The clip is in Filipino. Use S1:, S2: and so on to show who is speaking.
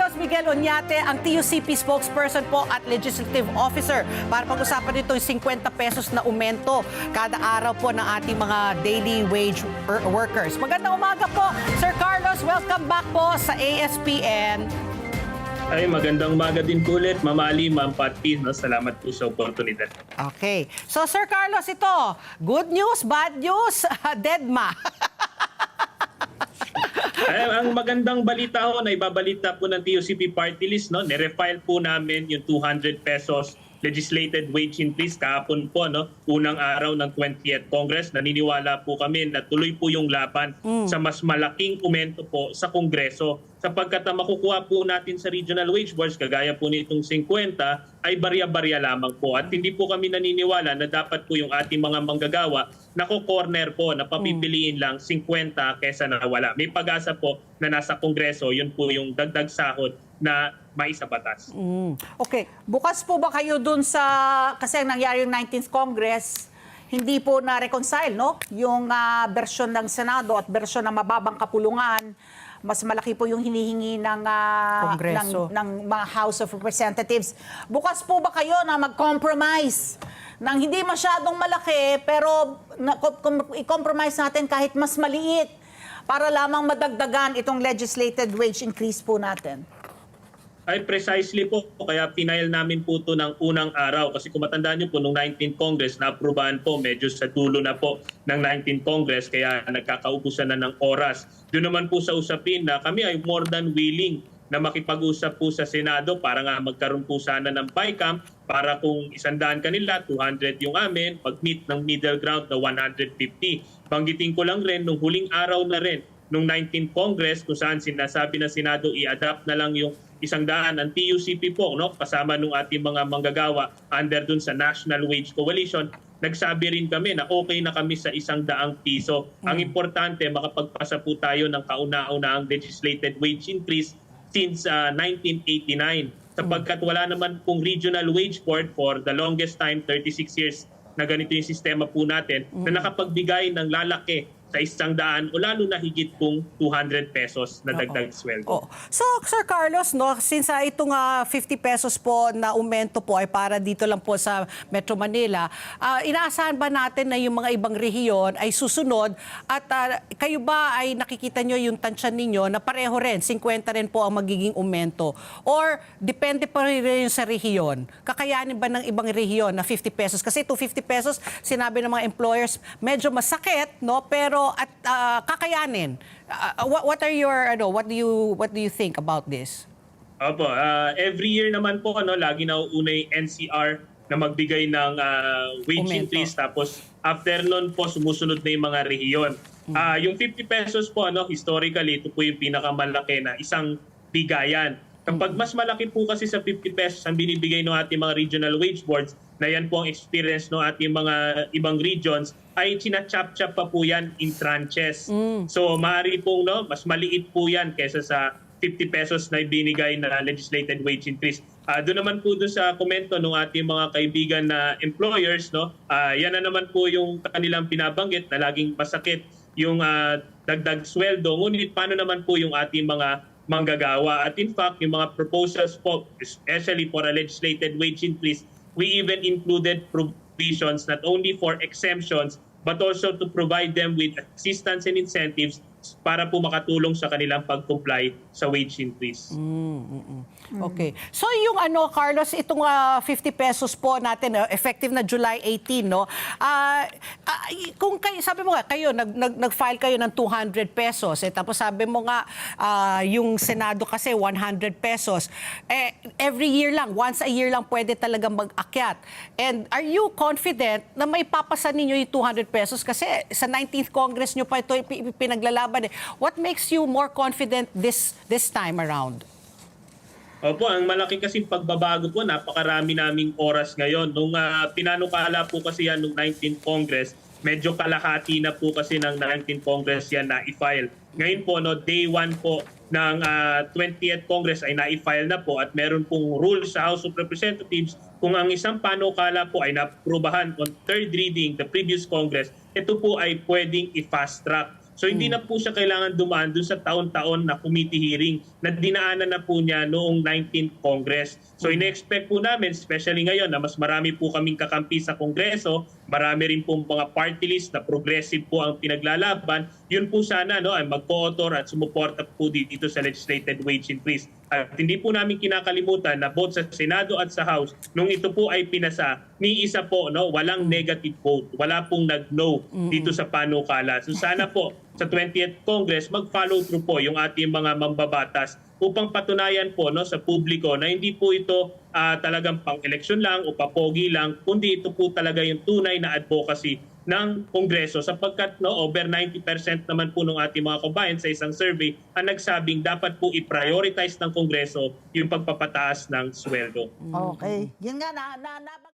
S1: Carlos Miguel Oñate, ang TUCP spokesperson po at legislative officer para pag-usapan nito yung 50 pesos na umento kada araw po ng ating mga daily wage wor- workers. Magandang umaga po, Sir Carlos. Welcome back po sa ASPN.
S2: Ay, magandang umaga din po ulit, Mamali, Ma'am Pati. No? Salamat po sa oportunidad.
S1: Okay. So, Sir Carlos, ito, good news, bad news, deadma.
S2: Ay, ang magandang balita ho na ibabalita po ng TUCP party list, no? nirefile po namin yung 200 pesos legislated wage increase kahapon po, no? unang araw ng 20th Congress. Naniniwala po kami na tuloy po yung laban sa mas malaking umento po sa Kongreso. Sapagkat ang makukuha po natin sa regional wage boards, kagaya po nitong 50, ay barya-barya lamang po. At hindi po kami naniniwala na dapat po yung ating mga manggagawa na corner po na papipiliin lang 50 kesa na wala. May pag-asa po na nasa Kongreso, yun po yung dagdag sahod na maisabatas.
S1: Mm. Okay. Bukas po ba kayo dun sa, kasi ang nangyari yung 19th Congress, hindi po na-reconcile, no? Yung ah, bersyon ng Senado at bersyon ng mababang kapulungan, mas malaki po yung hinihingi ng,
S3: Kongreso.
S1: ng, ng mga House of Representatives. Bukas po ba kayo na mag-compromise ng hindi masyadong malaki, pero na, com- i-compromise natin kahit mas maliit para lamang madagdagan itong legislated wage increase po natin?
S2: Ay precisely po, kaya pinail namin po ito ng unang araw. Kasi kung matandaan nyo po, nung 19th Congress, na-aprobahan po medyo sa dulo na po ng 19th Congress, kaya nagkakaubusan na ng oras. Doon naman po sa usapin na kami ay more than willing na makipag-usap po sa Senado para nga magkaroon po sana ng BICAM para kung isandaan kanila, 200 yung amin, pag-meet ng middle ground na 150. Banggitin ko lang rin, nung huling araw na rin, nung 19th Congress kung saan sinasabi ng Senado i-adapt na lang yung isang daan ang TUCP po no? Kasama nung ating mga manggagawa under dun sa National Wage Coalition. Nagsabi rin kami na okay na kami sa isang daang piso. Ang importante makapagpasa po tayo ng kauna-unahang legislated wage increase since ah, 1989 sapagkat wala naman pong regional wage board for the longest time 36 years na ganito yung sistema po natin na nakapagbigay ng lalaki sa isang daan o lalo na higit pong 200 pesos na dagdag sweldo.
S1: Oh. So, Sir Carlos, no, since uh, itong ah, 50 pesos po na aumento po ay para dito lang po sa Metro Manila, ah, inaasahan ba natin na yung mga ibang rehiyon ay susunod at ah, kayo ba ay nakikita nyo yung tansyan ninyo na pareho rin, 50 rin po ang magiging aumento? Or depende pa rin sa rehiyon? Kakayanin ba ng ibang rehiyon na 50 pesos? Kasi 250 pesos, sinabi ng mga employers, medyo masakit, no? Pero at ah, kakayanin. Ah, what, what are your ano, what do you what do you think about this?
S2: Opo, ah, every year naman po ano, lagi nauuna yung NCR na magbigay ng ah, wage
S1: Aumento.
S2: increase tapos after nun po sumusunod na yung mga rehiyon. Ah, yung 50 pesos po ano, historically ito po yung pinakamalaki na isang bigayan. Kapag mas malaki po kasi sa 50 pesos ang binibigay ng ating mga regional wage boards, na yan po ang experience ng ating mga ibang regions, ay chinachap-chap pa po yan in tranches. So maaari pong no, mas maliit po yan kaysa sa 50 pesos na ibinigay na legislated wage increase. Ah, doon naman po doon sa komento ng ating mga kaibigan na employers, no, ah, yan na naman po yung kanilang pinabanggit na laging masakit yung ah, dagdag sweldo. Ngunit paano naman po yung ating mga manggagawa? At in fact, yung mga proposals po, especially for a legislated wage increase, we even included provisions not only for exemptions but also to provide them with assistance and incentives para po makatulong sa kanilang pag-comply sa wage increase.
S1: Okay. So yung ano Carlos, itong ah, 50 pesos po natin ah, effective na July 18, no? Ah, ah, kung kayo sabi mo nga kayo nag, nag nag-file kayo ng 200 pesos eh tapos sabi mo nga ah, yung Senado kasi 100 pesos. Eh every year lang, once a year lang pwede talaga mag-akyat. And are you confident na may papasa ninyo yung 200 pesos kasi sa 19th Congress nyo pa ito pinaglalaban eh. What makes you more confident this this time around?
S2: Opo, ang malaki kasi pagbabago po, napakarami naming oras ngayon. Nung ah, pinanukala po kasi yan nung 19th Congress, medyo kalahati na po kasi ng 19th Congress yan na i-file. Ngayon po, no, day 1 po ng ah, 20th Congress ay na-file na po at meron pong rules sa House of Representatives kung ang isang panukala po ay naprubahan on third reading the previous Congress, ito po ay pwedeng i-fast track. So hindi na po siya kailangan dumaan doon sa taon-taon na committee hearing na dinaanan na po niya noong 19th Congress. So ine-expect po namin, especially ngayon na mas marami po kaming kakampi sa Kongreso, marami rin po mga party list na progressive po ang pinaglalaban, yun po sana no, ay mag-co-author at sumuporta po dito sa legislated wage increase. At hindi po namin kinakalimutan na both sa Senado at sa House, nung ito po ay pinasa, ni isa po, no, walang negative vote. Wala pong nag-no dito sa panukala. So sana po sa 20th Congress, mag-follow through po yung ating mga mambabatas upang patunayan po no, sa publiko na hindi po ito ah, talagang pang-eleksyon lang o papogi lang, kundi ito po talaga yung tunay na advocacy ng Kongreso sapagkat no, over 90% naman po ng ating mga kabayan sa isang survey ang nagsabing dapat po i-prioritize ng Kongreso yung pagpapataas ng sweldo.
S3: Okay. Yun nga, na, na, na